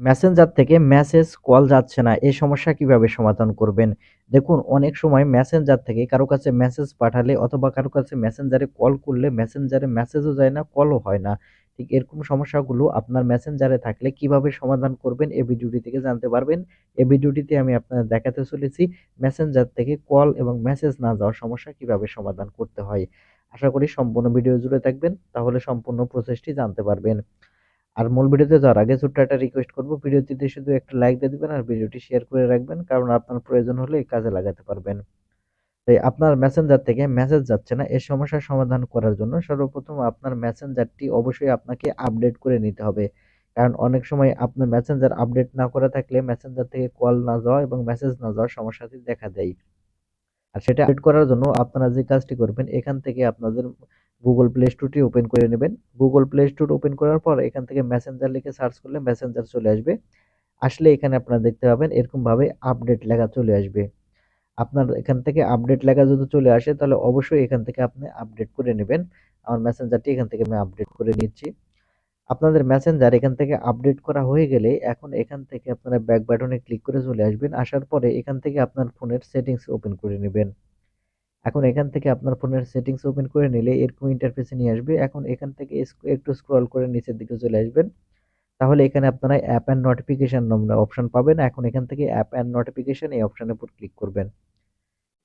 Messenger থেকে message, call যাচ্ছে না। এই সমস্যা কীভাবে সমাধান করবেন? দেখুন অনেক সময় মেসেঞ্জার থেকে কারও কাছে মেসেজ পাঠালে অথবা কারও কাছে মেসেঞ্জারে কল করলে মেসেঞ্জারে মেসেজও যায় না, কলও হয় না। ঠিক এরকম সমস্যাগুলো আপনার মেসেঞ্জারে থাকলে কীভাবে সমাধান করবেন এই ভিডিওটি থেকে জানতে পারবেন। এই ভিডিওটিতে আমি আপনাদের দেখাতে চলেছি মেসেঞ্জার থেকে কল এবং মেসেজ না যাওয়ার সমস্যা কীভাবে সমাধান করতে হয়। আশা করি সম্পূর্ণ ভিডিও জুড়ে থাকবেন তাহলে সম্পূর্ণ প্রসেসটি জানতে পারবেন। আর মূল ভিডিওতে যাওয়ার আগে ছোট্ট একটা রিকোয়েস্ট করব, ভিডিওটিতে শুধু একটা লাইক দিয়ে দিবেন আর ভিডিওটি শেয়ার করে রাখবেন, কারণ আপনার প্রয়োজন হলে কাজে লাগাতে পারবেন। তাই আপনার মেসেঞ্জার থেকে মেসেজ যাচ্ছে না এই সমস্যার সমাধান করার জন্য সর্বপ্রথম আপনার মেসেঞ্জারটি অবশ্যই আপনাকে আপডেট করে নিতে হবে। কারণ অনেক সময় আপনার মেসেঞ্জার আপডেট না করা থাকলে মেসেঞ্জার থেকে কল না যাওয়া এবং মেসেজ না যাওয়ার সমস্যাটি দেখা দেয়। আর সেটা আপডেট করার জন্য আপনারা যে কাজটি করবেন, এখান থেকে আপনাদের গুগল প্লে স্টোরটি ওপেন করে নেবেন। গুগল প্লে স্টোর ওপেন করার পর এখান থেকে মেসেঞ্জার লিখে সার্চ করলে মেসেঞ্জার চলে আসবে। আসলে এখানে আপনারা দেখতে পাবেন এরকমভাবে আপডেট লেখা চলে আসবে। আপনার এখান থেকে আপডেট লেখা যদি চলে আসে, তাহলে অবশ্যই এখান থেকে আপনি আপডেট করে নেবেন। আমার মেসেঞ্জারটি এখান থেকে আমি আপডেট করে নিচ্ছি। আপনাদের মেসেঞ্জার এখান থেকে আপডেট করা হয়ে গেলে এখন এখান থেকে আপনারা ব্যাক বাটনে ক্লিক করে চলে আসবেন। আসার পরে এখান থেকে আপনার ফোনের সেটিংস ওপেন করে নেবেন। এখন এখান থেকে আপনার ফোনের সেটিংস ওপেন করে নিলে এরকম ইন্টারফেসে নিয়ে আসবে। এখন এখান থেকে একটু স্ক্রল করে নিচের দিকে চলে আসবেন। তাহলে এখানে আপনারা অ্যাপ অ্যান্ড নোটিফিকেশন অপশন পাবেন। এখন এখান থেকে অ্যাপ অ্যান্ড নোটিফিকেশন এই অপশানের উপর ক্লিক করবেন।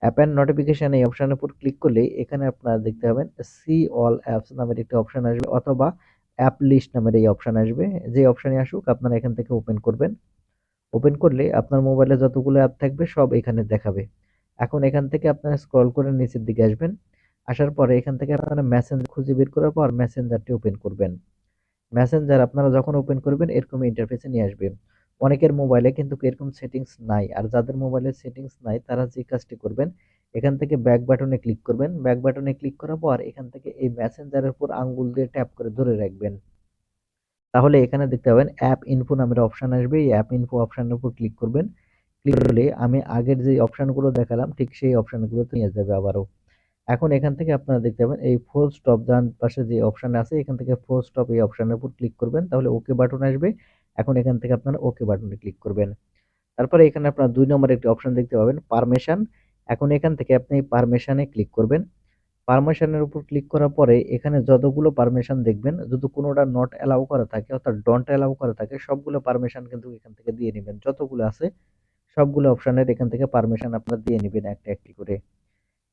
অ্যাপ অ্যান্ড নোটিফিকেশন এই অপশনের উপর ক্লিক করলে এখানে আপনারা দেখতে পাবেন সি অল অ্যাপস নামের একটি অপশান আসবে অথবা অ্যাপ লিস্ট নামের এই অপশান আসবে। যে অপশানে আসুক, আপনারা এখান থেকে ওপেন করবেন। ওপেন করলে আপনার মোবাইলে যতগুলো অ্যাপ থাকবে সব এখানে দেখাবে। এখন এখান থেকে আপনারা স্ক্রল করে নিচের দিকে আসবেন। আসার পরে এখান থেকে আপনারা মেসেঞ্জ খুঁজে বের করার পর মেসেঞ্জারটি ওপেন করবেন। মেসেঞ্জার আপনারা যখন ওপেন করবেন, এরকম ইন্টারফেসে নিয়ে আসবে। অনেকের মোবাইলে কিন্তু এরকম সেটিংস নাই। আর যাদের মোবাইলে সেটিংস নাই, তারা যে কাজটি করবেন, এখান থেকে ব্যাক বাটনে ক্লিক করবেন। ব্যাক বাটনে ক্লিক করার পর এখান থেকে এই মেসেঞ্জারের উপর আঙ্গুল দিয়ে ট্যাপ করে ধরে রাখবেন। তাহলে এখানে দেখতে পাবেন অ্যাপ ইনফো নামের অপশান আসবে। এই অ্যাপ ইনফো অপশানের উপর ক্লিক করবেন। ক্লিক করলে আমি আগের যে অপশানগুলো দেখালাম, ঠিক সেই অপশানগুলোতে নিয়ে যাবে আবারও। এখন এখান থেকে আপনারা দেখতে পাবেন, এই ফোর স্টপ ডান পাশে যে অপশান আছে, এখান থেকে ফোর স্টপ এই অপশানের উপর ক্লিক করবেন, তাহলে ওকে বাটন আসবে। এখন এখান থেকে আপনারা ওকে বাটনে ক্লিক করবেন। তারপরে এখানে আপনারা দুই নম্বর একটি অপশান দেখতে পাবেন পারমিশন এখন এখান থেকে আপনি পারমিশনে ক্লিক করবেন। পারমিশনের উপর ক্লিক করার পরে এখানে যতগুলো পারমিশন দেখবেন, যদি কোনোটা নট অ্যালাউ করা থাকে, অর্থাৎ ডন্ট অ্যালাউ করা থাকে, সবগুলো পারমিশন কিন্তু এখান থেকে দিয়ে নেবেন। যতগুলো আছে সবগুলো অপশানের এখান থেকে পারমিশন আপনারা দিয়ে নেবেন একটা একটি করে।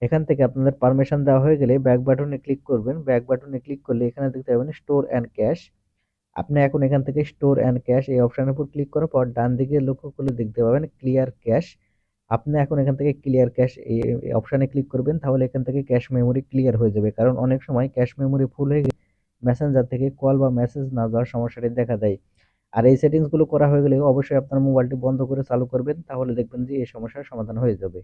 এখান থেকে আপনাদের পারমিশন দেওয়া হয়ে গেলে ব্যাক বাটনে ক্লিক করবেন। ব্যাক বাটনে ক্লিক করলে এখানে দেখতে পাবেন স্টোর অ্যান্ড ক্যাশ আপনি এখন এখান থেকে স্টোর অ্যান্ড ক্যাশ এই অপশানের উপর ক্লিক করার পর ডান দিকে লক্ষ্য করলে দেখতে পাবেন ক্লিয়ার ক্যাশ আপনি এখন এখান থেকে ক্লিয়ার ক্যাশ এই অপশানে ক্লিক করবেন তাহলে এখান থেকে ক্যাশ মেমোরি ক্লিয়ার হয়ে যাবে। কারণ অনেক সময় ক্যাশ মেমোরি ফুল হয়ে গেলে মেসেঞ্জার থেকে কল বা মেসেজ না যাওয়ার সমস্যাটি দেখা দেয়। আর এই সেটিংসগুলো করা হয়ে গেলে অবশ্যই আপনার মোবাইলটি বন্ধ করে চালু করবেন, তাহলে দেখবেন যে এই সমস্যার সমাধান হয়ে যাবে।